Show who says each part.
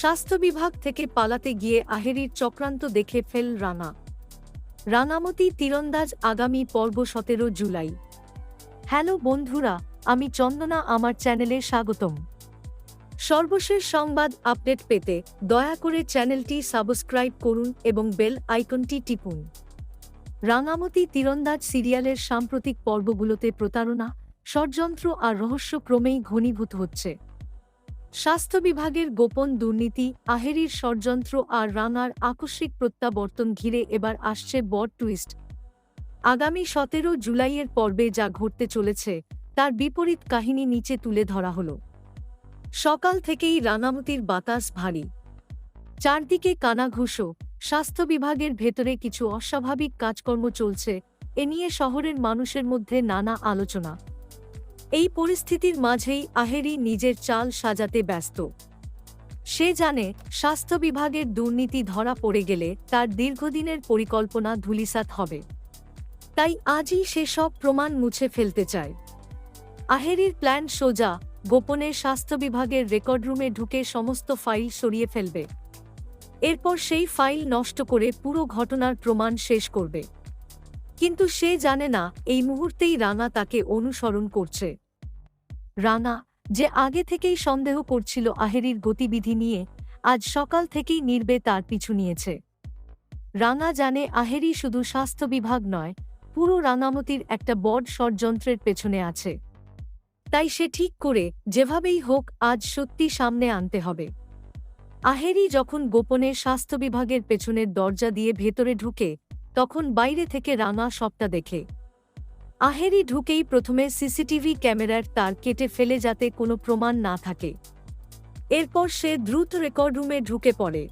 Speaker 1: স্বাস্থ্য বিভাগ থেকে পালাতে গিয়ে আহেরির চক্রান্ত দেখে ফেল রানা। রাঙামতি তীরন্দাজ আগামী পর্ব সতেরো জুলাই। হ্যালো বন্ধুরা, আমি চন্দনা, আমার চ্যানেলে স্বাগতম। সর্বশেষ সংবাদ আপডেট পেতে দয়া করে চ্যানেলটি সাবস্ক্রাইব করুন এবং বেল আইকনটি টিপুন। রাঙামতি তীরন্দাজ সিরিয়ালের সাম্প্রতিক পর্বগুলোতে প্রতারণা, ষড়যন্ত্র আর রহস্য ক্রমেই ঘনীভূত হচ্ছে। স্বাস্থ্য বিভাগের গোপন দুর্নীতি, আহেরির ষড়যন্ত্র আর রানার আকস্মিক প্রত্যাবর্তন ঘিরে এবার আসছে বড় টুইস্ট। আগামী সতেরো জুলাইয়ের পর্বে যা ঘটতে চলেছে, তার বিপরীত কাহিনী নিচে তুলে ধরা হল। সকাল থেকেই রানামতির বাতাস ভারী। চারদিকে কানাঘুষো, স্বাস্থ্য বিভাগের ভেতরে কিছু অস্বাভাবিক কাজকর্ম চলছে, এ নিয়ে শহরের মানুষের মধ্যে নানা আলোচনা। এই পরিস্থিতির মাঝেই আহেরি নিজের চাল সাজাতে ব্যস্ত। সে জানে স্বাস্থ্য বিভাগের দুর্নীতি ধরা পড়ে গেলে তার দীর্ঘদিনের পরিকল্পনা ধূলিসাৎ হবে। তাই আজই সে সব প্রমাণ মুছে ফেলতে চায়। আহেরির প্ল্যান সোজা, গোপনে স্বাস্থ্য বিভাগের রেকর্ড রুমে ঢুকে সমস্ত ফাইল সরিয়ে ফেলবে। এরপর সেই ফাইল নষ্ট করে পুরো ঘটনার প্রমাণ শেষ করবে। কিন্তু সে জানে না, এই মুহূর্তেই রানা তাকে অনুসরণ করছে। রানা, যে আগে থেকেই সন্দেহ করছিল আহেরির গতিবিধি নিয়ে, আজ সকাল থেকেই নির্বে তার পিছু নিয়েছে। রানা জানে আহেরি শুধু স্বাস্থ্য বিভাগ নয়, পুরো রাঙামতির একটা বড় ষড়যন্ত্রের পেছনে আছে। তাই সে ঠিক করে, যেভাবেই হোক, আজ সত্যি সামনে আনতে হবে। আহেরি যখন গোপনে স্বাস্থ্য বিভাগের পেছনের দরজা দিয়ে ভেতরে ঢুকে, তখন বাইরে থেকে রানা সবটা দেখে। আহেরি ঢুকেই প্রথমে সিসিটিভি ক্যামেরার তার কেটে ফেলে যাতে কোনো প্রমাণ না থাকে। এরপর সে দ্রুত রেকর্ড রুমে ঢুকে পড়ে।